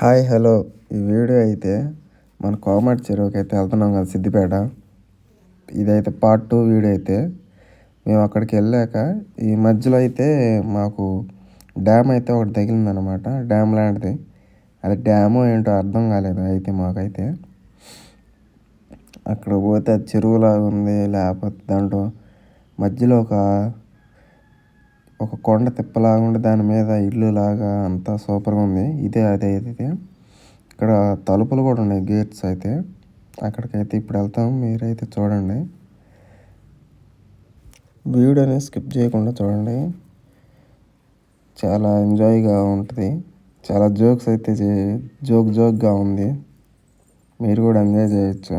Hi hello. ఈ video అయితే మన కోమటి చెరువుకి అయితే వెళ్తున్నాం కదా సిద్దిపేట. ఇదైతే పార్ట్ టూ వీడియో అయితే. మేము అక్కడికి వెళ్ళాక ఈ మధ్యలో అయితే మాకు డ్యామ్ అయితే ఒకటి తగిలిందనమాట డ్యామ్ లాంటిది. అది డ్యాము ఏంటో అర్థం కాలేదు అయితే మాకైతే. అక్కడ పోతే అది చెరువులాగా ఉంది లేకపోతే దాంట్లో మధ్యలో ఒక ఒక కొండ తిప్పలాగా ఉండి దాని మీద ఇల్లు లాగా అంతా సూపర్గా ఉంది. ఇదే అదే ఇది ఇక్కడ తలుపులు కూడా ఉన్నాయి గేట్స్ అయితే. అక్కడికైతే ఇప్పుడు వెళ్తాం. మీరైతే చూడండి. వీడియోని స్కిప్ చేయకుండా చూడండి. చాలా ఎంజాయ్గా ఉంటుంది. చాలా జోక్స్ అయితే జోక్ జోక్గా ఉంది. మీరు కూడా ఎంజాయ్ చేయొచ్చు.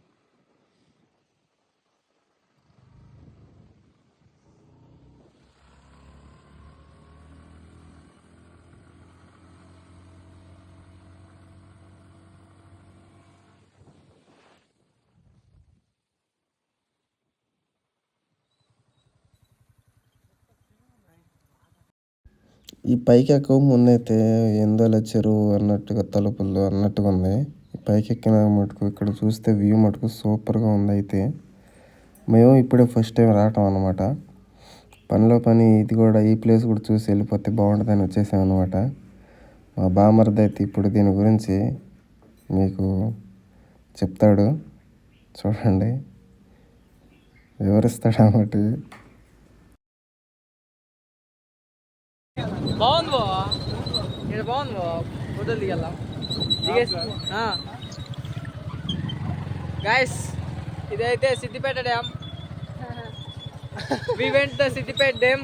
ఈ పైకి ఎక్కక ముందైతే ఎందోల చెరువు అన్నట్టుగా తలుపులు అన్నట్టుగా ఉంది. పైకెక్కిన పైకి ఎక్కిన మటుకు ఇక్కడ చూస్తే వ్యూ మటుకు సూపర్గా ఉంది అయితే. మేము ఇప్పుడే ఫస్ట్ టైం రావటం అనమాట పనిలో పని ఇది కూడా ఈ ప్లేస్ కూడా చూసి వెళ్ళిపోతే బాగుంటుందని వచ్చేసాం అనమాట మా బామర్ది అయితే ఇప్పుడు దీని గురించి మీకు చెప్తాడు. చూడండి. వివరిస్తాడు అన్నమాట. బాగుంది బావా? ఇక్కడ బాగుంది బావా ఫోటోలు దిగెళ్దాం దిగేసి గాయస్ ఇదైతే Siddipet dam. We went the Siddipet dam.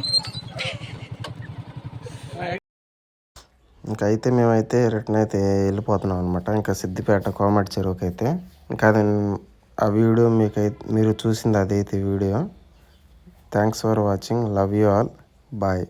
ఇంకా అయితే మేమైతే రిటర్న్ అయితే వెళ్ళిపోతున్నాం అనమాట ఇంకా సిద్దిపేట కోమటి చెరువుకి అయితే ఇంకా అది ఆ వీడియో మీకైతే మీరు చూసింది అదైతే video. Thanks for watching love you all bye